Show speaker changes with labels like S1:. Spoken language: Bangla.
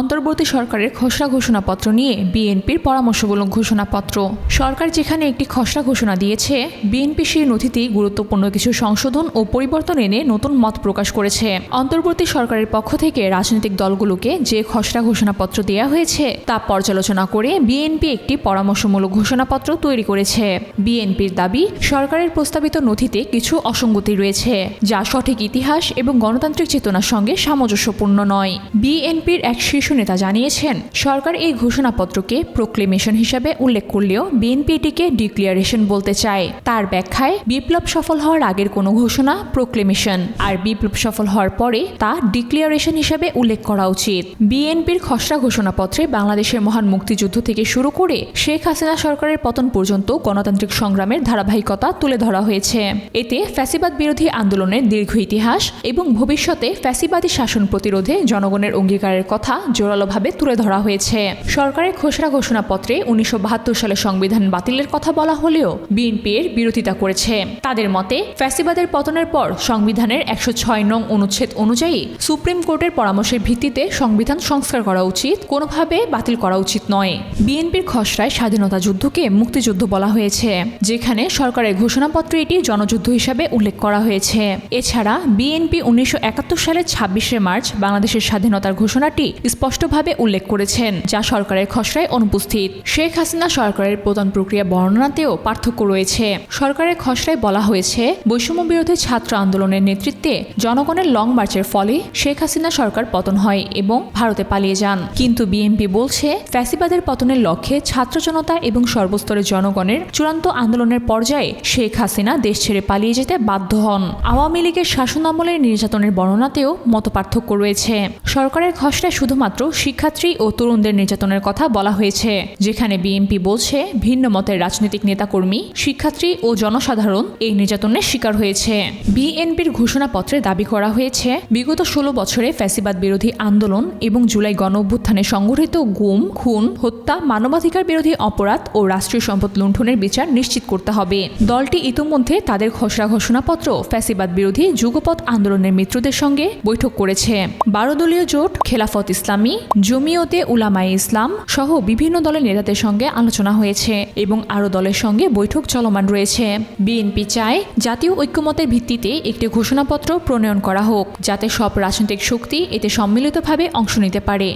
S1: অন্তর্বর্তী সরকারের খসড়া ঘোষণাপত্র নিয়ে বিএনপির পরামর্শমূলক ঘোষণাপত্র। সরকার যেখানে একটি খসড়া ঘোষণা দিয়েছে, বিএনপি সেই নথিতেই গুরুত্বপূর্ণ কিছু সংশোধন ও পরিবর্তন এনে নতুন মত প্রকাশ করেছে। অন্তর্বর্তী সরকারের পক্ষ থেকে রাজনৈতিক দলগুলোকে যে খসড়া ঘোষণাপত্র দেওয়া হয়েছে, তা পর্যালোচনা করে বিএনপি একটি পরামর্শমূলক ঘোষণাপত্র তৈরি করেছে। বিএনপির দাবি, সরকারের প্রস্তাবিত নথিতে কিছু অসঙ্গতি রয়েছে, যা সঠিক ইতিহাস এবং গণতান্ত্রিক চেতনার সঙ্গে সামঞ্জস্যপূর্ণ নয়। বিএনপির এক শীর্ষ নেতা জানিয়েছেন, সরকার এই ঘোষণাপত্রকে প্রোক্লেমেশন হিসাবে উল্লেখ করলেও বিএনপি এটিকে ডিক্লিয়ারেশন বলতে চায়। তার ব্যাখ্যায়, বিপ্লব সফল হওয়ার আগের কোনো ঘোষণা প্রোক্লেমেশন আর বিপ্লব সফল হওয়ার পরে তা ডিক্লিয়ারেশন হিসাবে উল্লেখ করা উচিত। বিএনপির খসড়া ঘোষণাপত্রে বাংলাদেশের মহান মুক্তিযুদ্ধ থেকে শুরু করে শেখ হাসিনা সরকারের পতন পর্যন্ত গণতান্ত্রিক সংগ্রামের ধারাবাহিকতা তুলে ধরা হয়েছে। এতে ফ্যাসিবাদ বিরোধী আন্দোলনের দীর্ঘ ইতিহাস এবং ভবিষ্যতে ফ্যাসিবাদী শাসন প্রতিরোধে জনগণের অঙ্গীকারের কথা জোরালোভাবে তুলে ধরা হয়েছে। সরকারের খসড়া ঘোষণাপত্রে উনিশশো সালে সংবিধান বাতিলের কথা বলা হলেও বিএনপি এর বিরোধিতা করেছে। তাদের মতে, ফ্যাসিবাদের পতনের পর সংবিধানের একশো ছয় নং অনুচ্ছেদ অনুযায়ী সুপ্রিম কোর্টের পরামর্শের ভিত্তিতে সংবিধান সংস্কার করা উচিত, কোনোভাবে বাতিল করা উচিত নয়। বিএনপির খসড়ায় স্বাধীনতা যুদ্ধকে মুক্তিযুদ্ধ বলা হয়েছে, যেখানে সরকারের ঘোষণাপত্রে এটি জনযুদ্ধ হিসাবে উল্লেখ করা হয়েছে। এছাড়া বিএনপি উনিশশো একাত্তর সালের ছাব্বিশে মার্চ বাংলাদেশের স্বাধীনতার ঘোষণাটি স্পষ্টভাবে উল্লেখ করেছেন, যা সরকারের খসড়ায় অনুপস্থিত। শেখ হাসিনা সরকারের প্রদান প্রক্রিয়া বর্ণনাতেও পার্থক্য রয়েছে। সরকারের খসড়ায় বলা হয়েছে বৈষম্য বিরোধী ছাত্র আন্দোলনের নেতৃত্বে জনগণের লং মার্চের ফলে শেখ হাসিনা সরকার পতন হয় এবং ভারতে পালিয়ে যান। কিন্তু বিএনপি বলছে, ফ্যাসিবাদের পতনের লক্ষ্যে ছাত্র জনতা এবং সর্বস্তরের জনগণের চূড়ান্ত আন্দোলনের পর্যায়ে শেখ হাসিনা দেশ ছেড়ে পালিয়ে যেতে বাধ্য হন। আওয়ামী লীগের শাসন আমলের নির্যাতনের বর্ণনাতেও মতপার্থক্য রয়েছে। সরকারের খসড়ায় শুধুমাত্র শিক্ষার্থী ও তরুণদের নির্যাতনের কথা বলা হয়েছে, যেখানে বিএনপি বলছে ভিন্ন মতের রাজনৈতিক নেতাকর্মী, শিক্ষার্থী ও জনসাধারণ এই নির্যাতনের শিকার হয়েছে। বিএনপির ঘোষণাপত্রে দাবি করা হয়েছে, বিগত ষোলো বছরে ফ্যাসিবাদ বিরোধী আন্দোলন এবং জুলাই গণ অভ্যুত্থানে সংঘটিত গুম, খুন, হত্যা, মানবাধিকার বিরোধী অপরাধ ও রাষ্ট্রীয় সম্পদ লুণ্ঠনের বিচার নিশ্চিত করতে হবে। দলটি ইতিমধ্যে তাদের খসড়া ঘোষণাপত্র ফ্যাসিবাদ বিরোধী যুগপৎ আন্দোলনের মিত্রদের সঙ্গে বৈঠক করেছে। বারো দলীয় জোট খেলাফত ইসলামী, জমিয়তে উলামায়ে ইসলাম সহ বিভিন্ন দলের নেতাদের সঙ্গে আলোচনা হয়েছে এবং আরও দলের সঙ্গে বৈঠক চলমান রয়েছে। বিএনপি চায় জাতীয় ঐক্যমতের ভিত্তিতে একটি ঘোষণাপত্র প্রণয়ন করা হোক, যাতে সব রাজনৈতিক শক্তি এতে সম্মিলিতভাবে অংশ নিতে পারে।